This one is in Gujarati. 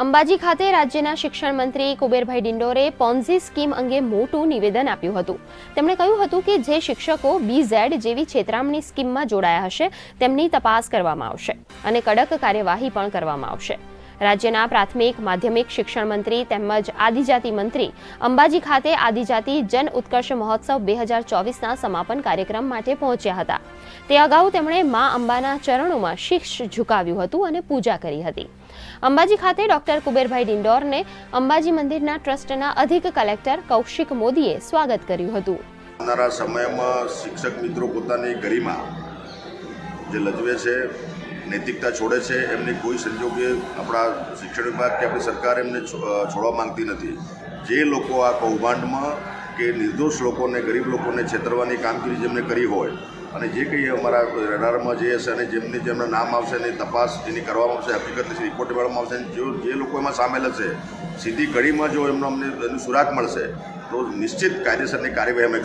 અંબાજી ખાતે રાજ્યના શિક્ષણ મંત્રી કુબેરભાઈ ડિંડોરે પોન્ઝી સ્કીમ અંગે મોટું નિવેદન આપ્યું હતું. તેમણે કહ્યું હતું કે જે શિક્ષકો બીઝેડ જેવી છેતરામણી સ્કીમમાં જોડાયા હશે, તેમની તપાસ કરવામાં આવશે અને કડક કાર્યવાહી પણ કરવામાં આવશે. રાજ્યના પ્રાથમિક માધ્યમિક શિક્ષણ મંત્રી તેમજ આદિજાતિ મંત્રી અંબાજી ખાતે આદિજાતિ જન ઉત્કર્ષ મહોત્સવ બે હજાર ચોવીસના સમાપન કાર્યક્રમ માટે પહોંચ્યા હતા. તે અગાઉ તેમણે મા અંબાના ચરણોમાં શીશ ઝુકાવ્યું હતું અને પૂજા કરી હતી. અંબાજી ખાતે ડોક્ટર કુબેરભાઈ ડિંડોરને અંબાજી મંદિરના ટ્રસ્ટના અધિક કલેક્ટર કૌશિક મોદીએ સ્વાગત કર્યું હતું. આવનારા સમયમાં શિક્ષક મિત્રો પોતાની ગરિમા જે લજવે છે, નૈતિકતા છોડે છે, એમની કોઈ સંજોગે આપણા શિક્ષણ વિભાગ કે આપણી સરકાર એમને છોડવા માંગતી નથી. જે લોકો આ કૌભાંડમાં કે નિર્દોષ લોકોને, ગરીબ લોકોને છેતરવાની કામગીરી જેમને કરી હોય અને જે કંઈ અમારા રડારમાં જે હશે અને જેમની જેમના નામ આવશે એની તપાસ જેની કરવામાં આવશે, હકીકતની રિપોર્ટ મેળવવામાં આવશે જો જે લોકો એમાં સામેલ હશે, સીધી કડીમાં જો એમનો અમને એની સુરાગ મળશે, તો નિશ્ચિત કાયદેસરની કાર્યવાહી અમે